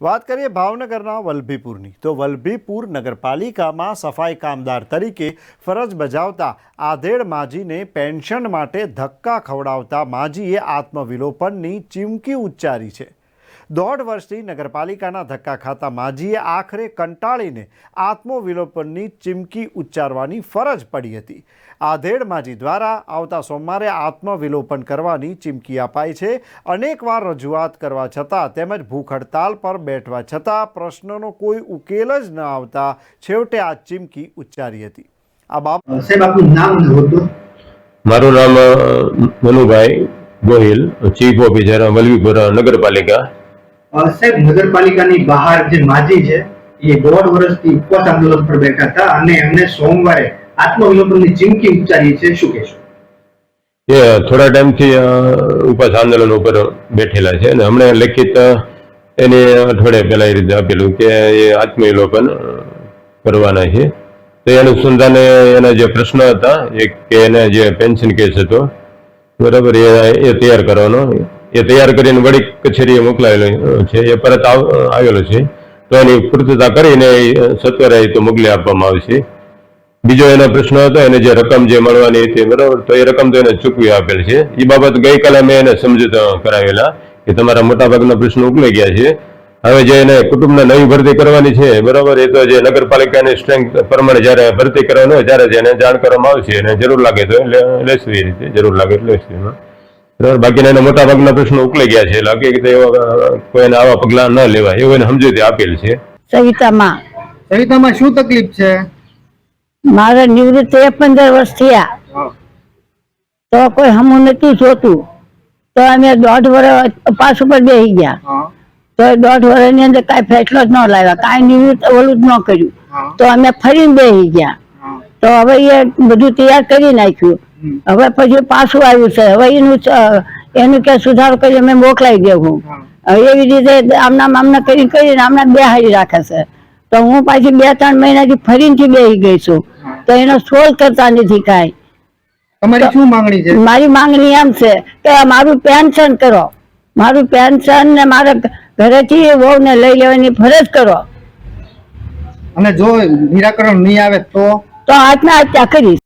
વાત કરીએ ભાવનગરના વલભીપુરની. તો વલભીપુર નગરપાલિકામાં સફાઈ કામદાર તરીકે ફરજ બજાવતા આધેડ માજીને પેન્શન માટે ધક્કા ખવડાવતા માજીએ આત્મવિલોપનની ચીમકી ઉચ્ચારી છે. દોઢ વર્ષથી નગરપાલિકાના ધક્કા ખાતા માજીએ આખરે કંટાળીને આત્મવિલોપનની ચીમકી ઉચ્ચારવાની ફરજ પડી હતી. આધેડ માજી દ્વારા આવતા સોમવારે આત્મવિલોપન કરવાની ચીમકી અપાઈ છે. અનેકવાર રજૂઆત કરવા છતાં તેમજ ભૂખ હડતાલ પર બેઠવા છતાં પ્રશ્નનો કોઈ ઉકેલ જ ન આવતા છેવટે આ ચીમકી ઉચ્ચારી હતી. આ બાપ સાહેબ આપનું નામ ને મારું નામ મનુભાઈ ગોહિલ ચીફ ઓફિસર વલભીપુર નગરપાલિકા. સાહેબ, નગરપાલિકાની બહાર જે માજી છે, એ દોઢ વર્ષથી ઉપવાસ આંદોલન પર બેઠા હતા અને એમને સોમવારે આત્મવિલોપનની ચીમકી ઉચ્ચારી છે. શું કહેશો? એ થોડા ટાઈમથી ઉપવાસ આંદોલન ઉપર બેઠેલા છે અને હમણાં લેખિત એને અઠવાડિયા પહેલા એ રીતે આપેલું કે એ આત્મવિલોપન કરવાના છે. તો એ અનુસંધાને એના જે પ્રશ્ન હતા, એક કે એને જે પેન્શન કેસ હતો, બરાબર એ તૈયાર કરવાનો. એ તૈયાર કરીને વડી કચેરીએ મોકલાયેલો છે, એ પરત આવ- આવેલો છે. તો એની પૂર્તતા કરીને સત્વરે તો મોકલી આપવામાં આવશે બીજો એનો પ્રશ્ન હતો, એને જે રકમ જે મળવાની હતી બરાબર, તો એ રકમ તો એને ચૂકવી આપેલ છે. એ બાબત ગઈકાલે મેં એને સમજૂતા કરાવેલા કે તમારા મોટાભાગના પ્રશ્નો ઉકલી ગયા છે. હવે જે એને કુટુંબને નવી ભરતી કરવાની છે, બરાબર, એ તો જે નગરપાલિકાની સ્ટ્રેન્થ પ્રમાણે જ્યારે ભરતી કરવાની હોય, ત્યારે જ એને જાણ કરવામાં આવશે અને જરૂર લાગે તો લેશું એ રીતે, જરૂર લાગે એટલે એમાં. બરાબર બાકીના એના મોટાભાગના પ્રશ્નો ઉકલી ગયા છે. એટલે હકીકતે કોઈને આવા પગલા ન લેવાય. એવું એને સમજૂતી આપેલ છે. સવિતામાં. સવિતામાં શું તકલીફ છે? મારે નિવૃત્ત થયા પંદર વર્ષ થયા. તો કોઈ હમું નતું જોતું. તો અમે દોઢ વર્ષ પાસ ઉપર બેસી ગયા. તો દોઢ દોઢ વર્ષની અંદર કાંઈ ફેસલો જ ન લાવ્યા. કાંઈ નિવૃત્ત ઓલું જ ન કર્યું. તો અમે ફરીને બેસી ગયા. તો હવે એ બધું તૈયાર કરી નાખ્યું. હવે પછી પાછું આવ્યું છે. હવે એનું એનું કે સુધારો કરી અમે મોકલાઈ દેવું હું. એવી રીતે આમના મામના કરી કરીને આમના બે હારી રાખે છે. તો હું પાછી બે ત્રણ મહિનાથી ફરીથી બેસી ગઈ છું. તો એનો સોલ કરતા નથી કાંઈ. તમારી શું માંગણી છે? મારી માંગણી એમ છે કે મારું પેન્શન કરો. મારું પેન્શન ને મારા ઘરેથી વહુને લઈ લેવાની ફરજ કરો. અને જો નિરાકરણ નહીં આવે તો? તો આત્મહત્યા કરીશ.